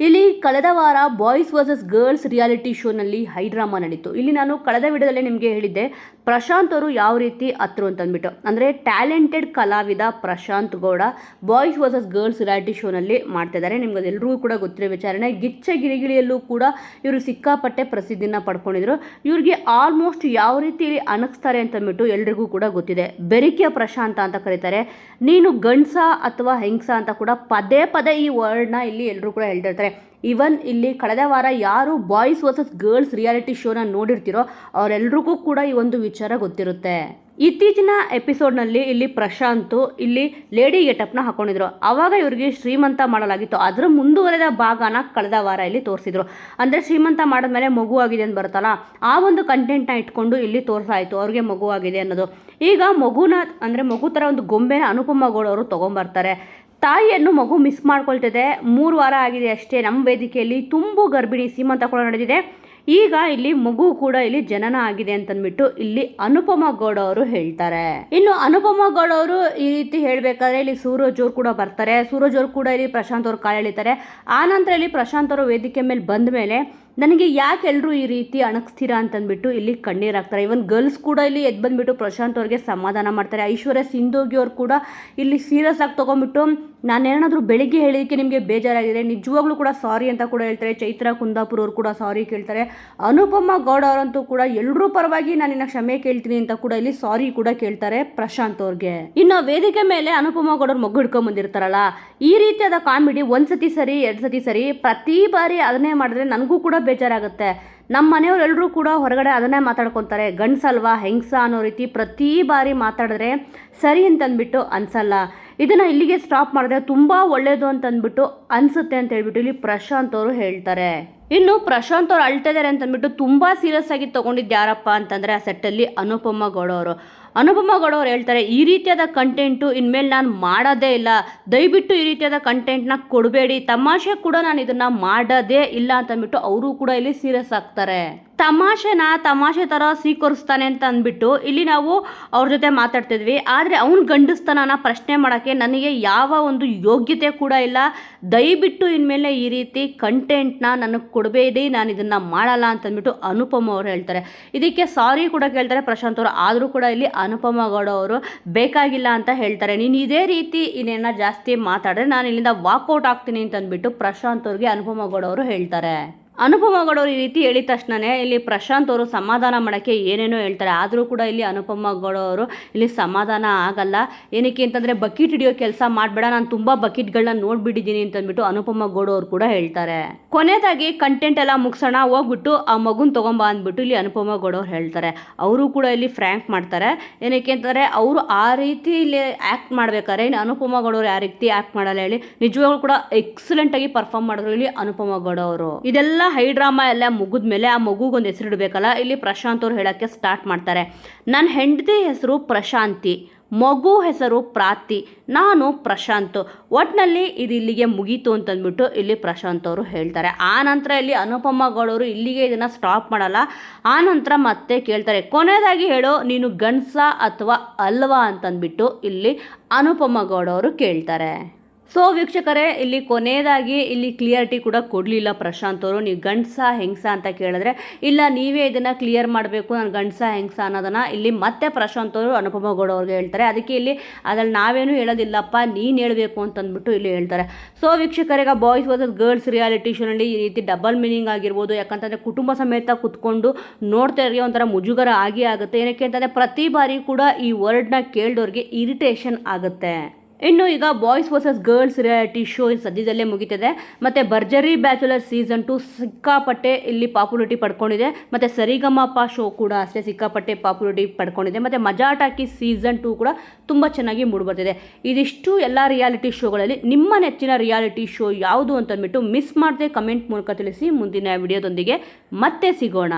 ಇಲ್ಲಿ ಕಳೆದ ವಾರ ಬಾಯ್ಸ್ ವರ್ಸಸ್ ಗರ್ಲ್ಸ್ ರಿಯಾಲಿಟಿ ಶೋನಲ್ಲಿ ಹೈಡ್ರಾಮಾ ನಡೀತು. ಇಲ್ಲಿ ನಾನು ಕಳೆದ ವಿಡಿಯೋದಲ್ಲಿ ನಿಮಗೆ ಹೇಳಿದ್ದೆ ಪ್ರಶಾಂತ್ ಅವರು ಯಾವ ರೀತಿ ಹತ್ರು ಅಂತಂದ್ಬಿಟ್ಟು ಅಂದರೆ ಟ್ಯಾಲೆಂಟೆಡ್ ಕಲಾವಿದ Prashanth Gowda boys versus girls reality ಶೋನಲ್ಲಿ ಮಾಡ್ತಿದ್ದಾರೆ ನಿಮ್ಗೆ ಅದೆಲ್ಲರಿಗೂ ಕೂಡ ಗೊತ್ತಿರೋ ವಿಚಾರಣೆ, ಗಿಚ್ಚ ಗಿರಿಗಿಳಿಯಲ್ಲೂ ಕೂಡ ಇವರು ಸಿಕ್ಕಾಪಟ್ಟೆ ಪ್ರಸಿದ್ಧಿನ ಪಡ್ಕೊಂಡಿದ್ರು. ಇವ್ರಿಗೆ ಆಲ್ಮೋಸ್ಟ್ ಯಾವ ರೀತಿ ಅಣಗಿಸ್ತಾರೆ ಅಂತಂದ್ಬಿಟ್ಟು ಎಲ್ರಿಗೂ ಕೂಡ ಗೊತ್ತಿದೆ. ಬೆರಿಕೆಯ ಪ್ರಶಾಂತ ಅಂತ ಕರೀತಾರೆ. ನೀನು ಗಂಡ್ಸ ಅಥವಾ ಹೆಂಗ್ಸ ಅಂತ ಕೂಡ ಪದೇ ಪದೇ ಈ ವರ್ಡ್ನ ಇಲ್ಲಿ ಎಲ್ಲರೂ ಕೂಡ ಹೇಳ್ತಿರ್ತಾರೆ ಇವನ್ ಇಲ್ಲಿ ಕಳೆದ ವಾರ ಯಾರು ಬಾಯ್ಸ್ ವರ್ಸಸ್ ಗರ್ಲ್ಸ್ ರಿಯಾಲಿಟಿ ಶೋನ ನೋಡಿರ್ತೀರೋ ಅವರೆಲ್ರಿಗೂ ಕೂಡ ಈ ಒಂದು ವಿಚಾರ ಗೊತ್ತಿರುತ್ತೆ. ಇತ್ತೀಚಿನ ಎಪಿಸೋಡ್ನಲ್ಲಿ ಇಲ್ಲಿ ಪ್ರಶಾಂತು ಇಲ್ಲಿ ಲೇಡಿ ಗೆಟಪ್ನ ಹಾಕೊಂಡಿದ್ರು. ಆವಾಗ ಇವರಿಗೆ ಶ್ರೀಮಂತ ಮಾಡಲಾಗಿತ್ತು. ಅದರ ಮುಂದುವರೆದ ಭಾಗನ ಕಳೆದ ವಾರ ಇಲ್ಲಿ ತೋರಿಸಿದ್ರು. ಅಂದರೆ ಶ್ರೀಮಂತ ಮಾಡಿದ್ಮೇಲೆ ಮಗು ಆಗಿದೆ ಅಂತ ಬರುತ್ತಲ್ಲ, ಆ ಒಂದು ಕಂಟೆಂಟ್ನ ಇಟ್ಕೊಂಡು ಇಲ್ಲಿ ತೋರಿಸಾಯಿತು. ಅವ್ರಿಗೆ ಮಗು ಆಗಿದೆ ಅನ್ನೋದು. ಈಗ ಮಗುನ, ಅಂದರೆ ಮಗು ಥರ ಒಂದು ಗೊಂಬೆನ ಅನುಪಮ ಗೌಡ ಅವರು ತೊಗೊಂಬರ್ತಾರೆ. ತಾಯಿಯನ್ನು ಮಗು ಮಿಸ್ ಮಾಡ್ಕೊಳ್ತಿದೆ. ಮೂರು ವಾರ ಆಗಿದೆ ಅಷ್ಟೇ ನಮ್ಮ ವೇದಿಕೆಯಲ್ಲಿ. ತುಂಬು ಗರ್ಭಿಣಿ ಸೀಮಂತ ಕೂಡ ನಡೆದಿದೆ. ಈಗ ಇಲ್ಲಿ ಮಗು ಕೂಡ ಇಲ್ಲಿ ಜನನ ಆಗಿದೆ ಅಂತಂದ್ಬಿಟ್ಟು ಇಲ್ಲಿ ಅನುಪಮ ಗೌಡ ಅವರು ಹೇಳ್ತಾರೆ. ಇನ್ನು ಅನುಪಮ ಗೌಡ ಅವರು ಈ ರೀತಿ ಹೇಳ್ಬೇಕಾದ್ರೆ ಇಲ್ಲಿ ಸೂರಜ್ ಅವ್ರು ಕೂಡ ಬರ್ತಾರೆ. ಸೂರಜ್ ಅವ್ರು ಕೂಡ ಇಲ್ಲಿ ಪ್ರಶಾಂತ್ ಅವರು ಕಾಲೆಳಿತಾರೆ. ಆ ನಂತರ ಇಲ್ಲಿ ಪ್ರಶಾಂತ್ ಅವರು ವೇದಿಕೆ ಮೇಲೆ ಬಂದ ಮೇಲೆ ನನಗೆ ಯಾಕೆ ಎಲ್ಲರೂ ಈ ರೀತಿ ಅಣಗಿಸ್ತೀರಾ ಅಂತಂದ್ಬಿಟ್ಟು ಇಲ್ಲಿ ಕಣ್ಣೀರಾಗ್ತಾರೆ ಇವನ್ ಗರ್ಲ್ಸ್ ಕೂಡ ಇಲ್ಲಿ ಎದ್ದು ಬಂದ್ಬಿಟ್ಟು ಪ್ರಶಾಂತ್ ಅವ್ರಿಗೆ ಸಮಾಧಾನ ಮಾಡ್ತಾರೆ. ಐಶ್ವರ್ಯ ಸಿಂಧೋಗಿ ಅವ್ರು ಕೂಡ ಇಲ್ಲಿ ಸೀರಿಯಸ್ ಆಗಿ ತೊಗೊಂಡ್ಬಿಟ್ಟು ನಾನೇನಾದರೂ ಬೆಳಿಗ್ಗೆ ಹೇಳಿದ್ದಕ್ಕೆ ನಿಮಗೆ ಬೇಜಾರಾಗಿದೆ, ನಿಜವಾಗ್ಲೂ ಕೂಡ ಸಾರಿ ಅಂತ ಕೂಡ ಹೇಳ್ತಾರೆ. ಚೈತ್ರ ಕುಂದಾಪುರ ಅವರು ಕೂಡ ಸಾರಿ ಕೇಳ್ತಾರೆ. ಅನುಪಮ ಗೌಡ ಅವರಂತೂ ಕೂಡ ಎಲ್ಲರೂ ಪರವಾಗಿ ನಾನು ನಿನ್ನ ಕ್ಷಮೆ ಕೇಳ್ತೀನಿ ಅಂತ ಕೂಡ ಇಲ್ಲಿ ಸಾರಿ ಕೂಡ ಕೇಳ್ತಾರೆ ಪ್ರಶಾಂತ್ ಅವ್ರಿಗೆ. ಇನ್ನು ವೇದಿಕೆ ಮೇಲೆ ಅನುಪಮ ಗೌಡ ಅವ್ರು ಮಗು ಹಿಡ್ಕೊಂಡ್ ಬಂದಿರ್ತಾರಲ್ಲ ಈ ರೀತಿಯಾದ ಕಾಮಿಡಿ ಒಂದ್ಸತಿ ಸರಿ ಎರಡು ಸತಿ ಸರಿ ಪ್ರತಿ ಬಾರಿ ಅದನ್ನೇ ಮಾಡಿದ್ರೆ ನನಗೂ ಕೂಡ ಬೇಜಾರಾಗುತ್ತೆ. ನಮ್ಮ ಮನೆಯವರೆಲ್ಲರೂ ಕೂಡ ಹೊರಗಡೆ ಅದನ್ನೇ ಮಾತಾಡ್ಕೊತಾರೆ. ಗಂಡ್ಸಲ್ವಾ, ಹೆಂಗ್ಸ ಅನ್ನೋ ರೀತಿ ಪ್ರತಿ ಬಾರಿ ಮಾತಾಡಿದ್ರೆ ಸರಿ ಅಂತಂದ್ಬಿಟ್ಟು ಅನ್ಸಲ್ಲ. ಇದನ್ನು ಇಲ್ಲಿಗೆ ಸ್ಟಾಪ್ ಮಾಡಿದ್ರೆ ತುಂಬ ಒಳ್ಳೆಯದು ಅಂತಂದ್ಬಿಟ್ಟು ಅನಿಸುತ್ತೆ ಅಂತ ಹೇಳ್ಬಿಟ್ಟು ಇಲ್ಲಿ ಪ್ರಶಾಂತ್ ಅವರು ಹೇಳ್ತಾರೆ. ಇನ್ನು ಪ್ರಶಾಂತ್ ಅವ್ರು ಅಳ್ತಿದ್ದಾರೆ ಅಂತಂದ್ಬಿಟ್ಟು ತುಂಬ ಸೀರಿಯಸ್ ಆಗಿ ತೊಗೊಂಡಿದ್ದು ಯಾರಪ್ಪ ಅಂತಂದರೆ ಆ ಸೆಟ್ಟಲ್ಲಿ ಅನುಪಮ ಗೌಡ ಅವರು. ಅನುಪಮ ಗೌಡ ಅವ್ರು ಹೇಳ್ತಾರೆ, ಈ ರೀತಿಯಾದ ಕಂಟೆಂಟು ಇನ್ಮೇಲೆ ನಾನು ಮಾಡೋದೇ ಇಲ್ಲ. ದಯವಿಟ್ಟು ಈ ರೀತಿಯಾದ ಕಂಟೆಂಟ್ನ ಕೊಡಬೇಡಿ. ತಮಾಷೆ ಕೂಡ ನಾನು ಇದನ್ನು ಮಾಡೋದೇ ಇಲ್ಲ ಅಂತಂದ್ಬಿಟ್ಟು ಅವರು ಕೂಡ ಇಲ್ಲಿ ಸೀರಿಯಸ್ ಆಗ್ತಾರೆ. ತಮಾಷೆನ ತಮಾಷೆ ಥರ ಸ್ವೀಕರಿಸ್ತಾನೆ ಅಂತ ಅಂದ್ಬಿಟ್ಟು ಇಲ್ಲಿ ನಾವು ಅವ್ರ ಜೊತೆ ಮಾತಾಡ್ತಿದ್ವಿ. ಆದರೆ ಅವ್ನ ಗಂಡಸ್ತನನ ಪ್ರಶ್ನೆ ಮಾಡೋಕ್ಕೆ ನನಗೆ ಯಾವ ಒಂದು ಯೋಗ್ಯತೆ ಕೂಡ ಇಲ್ಲ. ದಯವಿಟ್ಟು ಇನ್ಮೇಲೆ ಈ ರೀತಿ ಕಂಟೆಂಟ್ನ ನನಗೆ ಕೊಡಬೇಡಿ ನಾನು ಇದನ್ನು ಮಾಡಲ್ಲ ಅಂತಂದ್ಬಿಟ್ಟು ಅನುಪಮ ಅವರು ಹೇಳ್ತಾರೆ. ಇದಕ್ಕೆ ಸಾರಿ ಕೂಡ ಕೇಳ್ತಾರೆ ಪ್ರಶಾಂತ್ ಅವರು, ಆದರೂ ಕೂಡ ಇಲ್ಲಿ ಅನುಪಮ ಗೌಡ ಅವರು ಬೇಕಾಗಿಲ್ಲ ಅಂತ ಹೇಳ್ತಾರೆ. ನೀನು ಇದೇ ರೀತಿ ಇನ್ನೇನ ಜಾಸ್ತಿ ಮಾತಾಡಿದ್ರೆ ನಾನು ಇಲ್ಲಿಂದ ವಾಕ್ಔಟ್ ಆಗ್ತೀನಿ ಅಂತಂದ್ಬಿಟ್ಟು ಪ್ರಶಾಂತ್ ಅವ್ರಿಗೆ ಅನುಪಮ ಗೌಡ ಅವರು ಹೇಳ್ತಾರೆ. ಅನುಪಮ ಗೌಡ ಈ ರೀತಿ ಹೇಳಿದ ತಕ್ಷಣನೇ ಇಲ್ಲಿ ಪ್ರಶಾಂತ್ ಅವರು ಸಮಾಧಾನ ಮಾಡೋಕ್ಕೆ ಏನೇನೋ ಹೇಳ್ತಾರೆ. ಆದರೂ ಕೂಡ ಇಲ್ಲಿ ಅನುಪಮ ಗೌಡವರು ಇಲ್ಲಿ ಸಮಾಧಾನ ಆಗಲ್ಲ. ಏನಕ್ಕೆ ಅಂತಂದರೆ ಬಕೆಟ್ ಹಿಡಿಯೋ ಕೆಲಸ ಮಾಡಬೇಡ. ನಾನು ತುಂಬ ಬಕೆಟ್ಗಳನ್ನ ನೋಡಿಬಿಟ್ಟಿದ್ದೀನಿ ಅಂತಂದ್ಬಿಟ್ಟು ಅನುಪಮ ಗೌಡ ಅವರು ಕೂಡ ಹೇಳ್ತಾರೆ. ಕೊನೆಯದಾಗಿ ಕಂಟೆಂಟ್ ಎಲ್ಲ ಮುಗಿಸೋಣ, ಹೋಗ್ಬಿಟ್ಟು ಆ ಮಗುನ ತೊಗೊಂಬ ಅಂದ್ಬಿಟ್ಟು ಇಲ್ಲಿ ಅನುಪಮ ಗೌಡವ್ರು ಹೇಳ್ತಾರೆ. ಅವರು ಕೂಡ ಇಲ್ಲಿ ಫ್ರ್ಯಾಂಕ್ ಮಾಡ್ತಾರೆ. ಏನಕ್ಕೆ ಅಂತಂದರೆ ಅವರು ಆ ರೀತಿ ಇಲ್ಲಿ ಆ್ಯಕ್ಟ್ ಮಾಡಬೇಕಾದ್ರೆ ಇನ್ನು ಅನುಪಮ ಗೌಡ ಅವರು ಯಾವ ರೀತಿ ಆ್ಯಕ್ಟ್ ಮಾಡಲ್ಲ ಹೇಳಿ ನಿಜವಾಗ್ಲೂ ಕೂಡ ಎಕ್ಸಲೆಂಟಾಗಿ ಪರ್ಫಾರ್ಮ್ ಮಾಡಿದ್ರು ಇಲ್ಲಿ ಅನುಪಮ ಗೌಡವರು ಇದೆಲ್ಲ ಹೈ ಡ್ರಾಮಾ ಎಲ್ಲ ಮುಗಿದ್ಮೇಲೆ ಆ ಮಗುಗೊಂದು ಹೆಸರು ಇಡಬೇಕಲ್ಲ ಇಲ್ಲಿ ಪ್ರಶಾಂತ್ ಅವ್ರು ಹೇಳೋಕ್ಕೆ ಸ್ಟಾರ್ಟ್ ಮಾಡ್ತಾರೆ. ನನ್ನ ಹೆಂಡತಿ ಹೆಸರು ಪ್ರಶಾಂತಿ, ಮಗು ಹೆಸರು ಪ್ರಾತಿ, ನಾನು ಪ್ರಶಾಂತ್. ಒಟ್ಟಿನಲ್ಲಿ ಇದು ಇಲ್ಲಿಗೆ ಮುಗೀತು ಅಂತಂದ್ಬಿಟ್ಟು ಇಲ್ಲಿ ಪ್ರಶಾಂತ್ ಅವರು ಹೇಳ್ತಾರೆ. ಆ ನಂತರ ಇಲ್ಲಿ ಅನುಪಮ ಗೌಡವರು ಇಲ್ಲಿಗೆ ಇದನ್ನು ಸ್ಟಾಪ್ ಮಾಡಲ್ಲ. ಆ ನಂತರ ಮತ್ತೆ ಕೇಳ್ತಾರೆ. ಕೊನೆಯದಾಗಿ ಹೇಳೋ, ನೀನು ಗಂಡ್ಸ ಅಥವಾ ಅಲ್ವಾ ಅಂತಂದ್ಬಿಟ್ಟು ಇಲ್ಲಿ ಅನುಪಮ ಗೌಡ ಅವರು ಕೇಳ್ತಾರೆ. ಸೊ ವೀಕ್ಷಕರೇ, ಇಲ್ಲಿ ಕೊನೆಯದಾಗಿ ಇಲ್ಲಿ ಕ್ಲಿಯರಿಟಿ ಕೂಡ ಕೊಡಲಿಲ್ಲ ಪ್ರಶಾಂತ್ ಅವರು. ನೀವು ಗಂಡ್ಸ, ಹೆಂಗ್ಸ ಅಂತ ಕೇಳಿದ್ರೆ, ಇಲ್ಲ, ನೀವೇ ಇದನ್ನು ಕ್ಲಿಯರ್ ಮಾಡಬೇಕು, ನಾನು ಗಂಡ್ಸ, ಹೆಂಗ್ಸ ಅನ್ನೋದನ್ನು ಇಲ್ಲಿ ಮತ್ತೆ ಪ್ರಶಾಂತ್ ಅವರು, ಅನುಪಮ ಗೌಡ ಅವ್ರಿಗೆ ಹೇಳ್ತಾರೆ. ಅದಕ್ಕೆ ಇಲ್ಲಿ ಅದ್ರಲ್ಲಿ ನಾವೇನು ಹೇಳೋದಿಲ್ಲಪ್ಪ, ನೀನು ಹೇಳಬೇಕು ಅಂತಂದ್ಬಿಟ್ಟು ಇಲ್ಲಿ ಹೇಳ್ತಾರೆ. ಸೊ ವೀಕ್ಷಕರಿಗೆ ಬಾಯ್ಸ್ ವರ್ಸಸ್ ಗರ್ಲ್ಸ್ ರಿಯಾಲಿಟಿ ಶೋನಲ್ಲಿ ಈ ರೀತಿ ಡಬಲ್ ಮೀನಿಂಗ್ ಆಗಿರ್ಬೋದು, ಯಾಕಂತಂದರೆ ಕುಟುಂಬ ಸಮೇತ ಕುತ್ಕೊಂಡು ನೋಡ್ತಾ ಇರೋರಿಗೆ ಒಂಥರ ಮುಜುಗರ ಆಗಿ ಆಗುತ್ತೆ. ಏನಕ್ಕೆ ಅಂತಂದರೆ ಪ್ರತಿ ಬಾರಿ ಕೂಡ ಈ ವರ್ಡ್ನ ಕೇಳಿದವ್ರಿಗೆ ಇರಿಟೇಷನ್ ಆಗುತ್ತೆ. ಇನ್ನು ಈಗ boys versus girls reality show ಸದ್ಯದಲ್ಲೇ ಮುಗಿತಿದೆ. ಮತ್ತು ಭರ್ಜರಿ ಬ್ಯಾಚುಲರ್ ಸೀಸನ್ ಟು ಸಿಕ್ಕಾಪಟ್ಟೆ ಇಲ್ಲಿ ಪಾಪ್ಯುಲರಿಟಿ ಪಡ್ಕೊಂಡಿದೆ. ಮತ್ತು ಸರಿಗಮಪ ಶೋ ಕೂಡ ಅಷ್ಟೇ ಸಿಕ್ಕಾಪಟ್ಟೆ ಪಾಪ್ಯುಲರಿಟಿ ಪಡ್ಕೊಂಡಿದೆ. ಮತ್ತು ಮಜಾ ಟಾಕಿ ಸೀಸನ್ ಟು ಕೂಡ ತುಂಬ ಚೆನ್ನಾಗಿ ಮೂಡಿಬರ್ತಿದೆ. ಇದಿಷ್ಟು ಎಲ್ಲ ರಿಯಾಲಿಟಿ ಶೋಗಳಲ್ಲಿ ನಿಮ್ಮ ನೆಚ್ಚಿನ ರಿಯಾಲಿಟಿ ಶೋ ಯಾವುದು ಅಂತಂದ್ಬಿಟ್ಟು ಮಿಸ್ ಮಾಡದೆ ಕಮೆಂಟ್ ಮೂಲಕ ತಿಳಿಸಿ ಮುಂದಿನ ವಿಡಿಯೋದೊಂದಿಗೆ ಮತ್ತೆ ಸಿಗೋಣ.